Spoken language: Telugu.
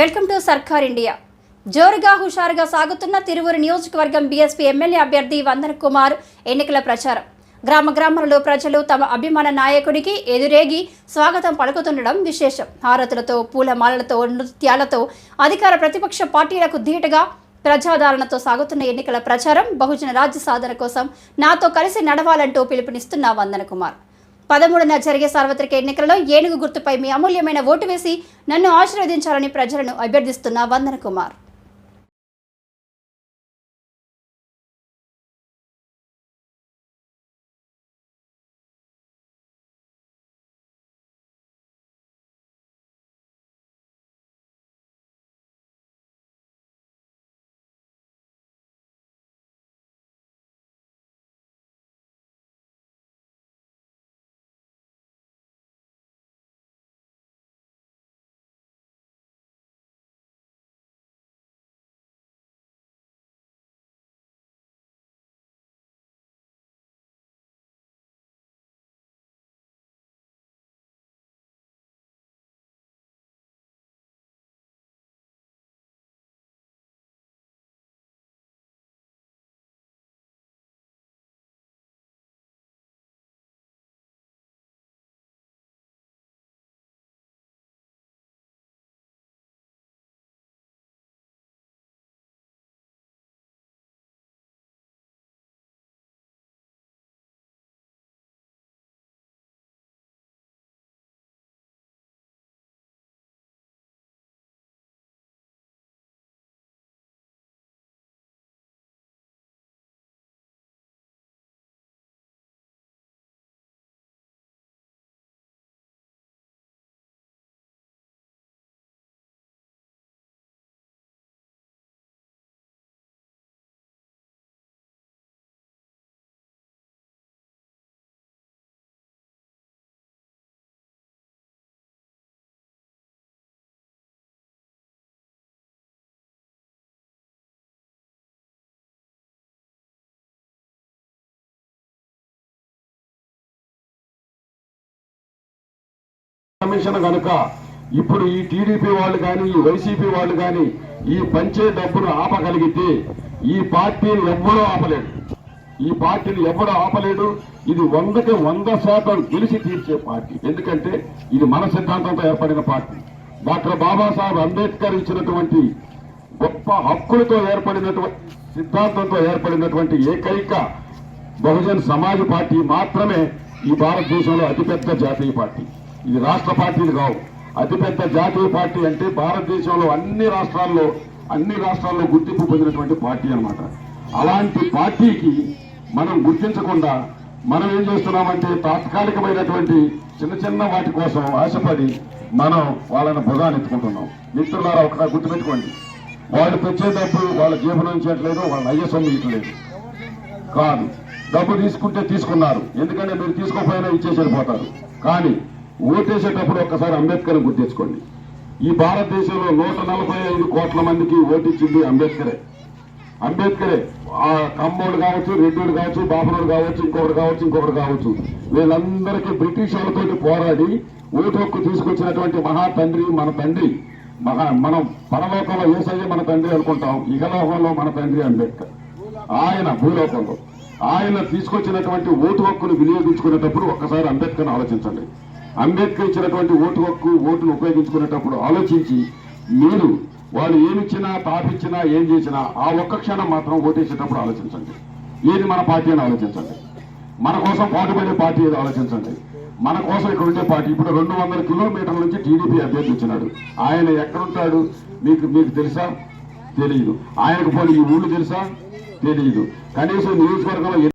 వెల్కమ్ టు సర్కార్ ఇండియా. జోరుగా హుషారుగా సాగుతున్న తిరువురు నియోజకవర్గం బీఎస్పీ ఎమ్మెల్యే అభ్యర్థి వందన కుమార్ ఎన్నికల ప్రచారం. గ్రామ గ్రామాలలో ప్రజలు తమ అభిమాన నాయకుడికి ఎదురేగి స్వాగతం పలుకుతుండడం విశేషం. హారతులతో పూలమాలలతో నృత్యాలతో అధికార ప్రతిపక్ష పార్టీలకు ధీటుగా ప్రజాదరణతో సాగుతున్న ఎన్నికల ప్రచారం బహుజన రాజ్య సాధన కోసం నాతో కలిసి నడవాలంటూ పిలుపునిస్తున్న వందన కుమార్. పదమూడున జరిగే సార్వత్రిక ఎన్నికలలో ఏనుగు గుర్తుపై మీ అమూల్యమైన ఓటు వేసి నన్ను ఆశీర్వదించాలని ప్రజలను అభ్యర్థిస్తున్న వందన కుమార్. కమిషన్ కనుక ఇప్పుడు ఈ టీడీపీ వాళ్ళు కానీ ఈ వైసీపీ వాళ్ళు కానీ ఈ పంచే డబ్బును ఆపగలిగితే ఈ పార్టీని ఎవ్వడూ ఆపలేడు. ఈ పార్టీని ఎవ్వడూ ఆపలేడు. ఇది వందకి వంద శాతం గెలిచి తీర్చే పార్టీ. ఎందుకంటే ఇది మన సిద్ధాంతంతో ఏర్పడిన పార్టీ. డాక్టర్ బాబాసాహెబ్ అంబేద్కర్ ఇచ్చినటువంటి గొప్ప హక్కులతో ఏర్పడినటువంటి సిద్ధాంతంతో ఏర్పడినటువంటి ఏకైక బహుజన్ సమాజ్ పార్టీ మాత్రమే ఈ భారతదేశంలో అతిపెద్ద జాతీయ పార్టీ. ఇది రాష్ట్ర పార్టీలు కావు. అతిపెద్ద జాతీయ పార్టీ అంటే భారతదేశంలో అన్ని రాష్ట్రాల్లో అన్ని రాష్ట్రాల్లో గుర్తింపు పొందినటువంటి పార్టీ అన్నమాట. అలాంటి పార్టీకి మనం గుర్తించకుండా మనం ఏం చేస్తున్నామంటే తాత్కాలికమైనటువంటి చిన్న చిన్న వాటి కోసం ఆశపడి మనం వాళ్ళని భుజాన్ని ఎత్తుకుంటున్నాం. మిత్రులారా ఒక గుర్తుపెట్టుకోండి. వాళ్ళు తెచ్చే డబ్బు వాళ్ళ జేబు చేయట్లేదు వాళ్ళ అయ్య సొమ్ము ఇవ్వట్లేదు. కాదు. డబ్బు తీసుకుంటే తీసుకున్నారు. ఎందుకంటే మీరు తీసుకోకపోయినా ఇచ్చేసి వెళ్ళిపోతారు. కానీ ఓటేసేటప్పుడు ఒక్కసారి అంబేద్కర్ గుర్తించుకోండి ఈ భారతదేశంలో నూట నలభై ఐదు కోట్ల మందికి ఓటిచ్చింది అంబేద్కరే. అంబేద్కరే ఆ కమ్మోడు కావచ్చు రెడ్డిడు కావచ్చు బాపనోడు కావచ్చు ఇంకొకటి కావచ్చు ఇంకొకటి కావచ్చు. వీళ్ళందరికీ బ్రిటిష్ వాళ్ళతో పోరాడి ఓటు హక్కు తీసుకొచ్చినటువంటి మహా తండ్రి మన తండ్రి మహా మనం పరలోకంలో ఏసయ్య మన తండ్రి అనుకుంటాం ఇహలోకంలో మన తండ్రి అంబేద్కర్. ఆయన భూలోకంలో. ఆయన తీసుకొచ్చినటువంటి ఓటు హక్కును వినియోగించుకునేటప్పుడు ఒక్కసారి అంబేద్కర్ ఆలోచించండి. అంబేద్కర్ ఇచ్చినటువంటి ఓటు హక్కు ఓటును ఉపయోగించుకునేటప్పుడు ఆలోచించి మీరు వాళ్ళు ఏమిచ్చినా తాపిచ్చినా ఏం చేసినా ఆ ఒక్క క్షణం మాత్రం ఓటేసేటప్పుడు ఆలోచించండి. ఏది మన పార్టీ అని ఆలోచించండి. మన కోసం పాటుపడే పార్టీ ఏదో ఆలోచించండి. మన కోసం ఇక్కడ ఉండే పార్టీ ఇప్పుడు రెండు వందల కిలోమీటర్ల నుంచి టీడీపీ అభ్యర్థి వచ్చినాడు ఆయన ఎక్కడుంటాడు? మీకు మీకు తెలుసా? తెలియదు ఆయనకు పోనీ ఈ ఊళ్ళు తెలుసా? తెలియదు కనీసం నియోజకవర్గంలో ఎన్ని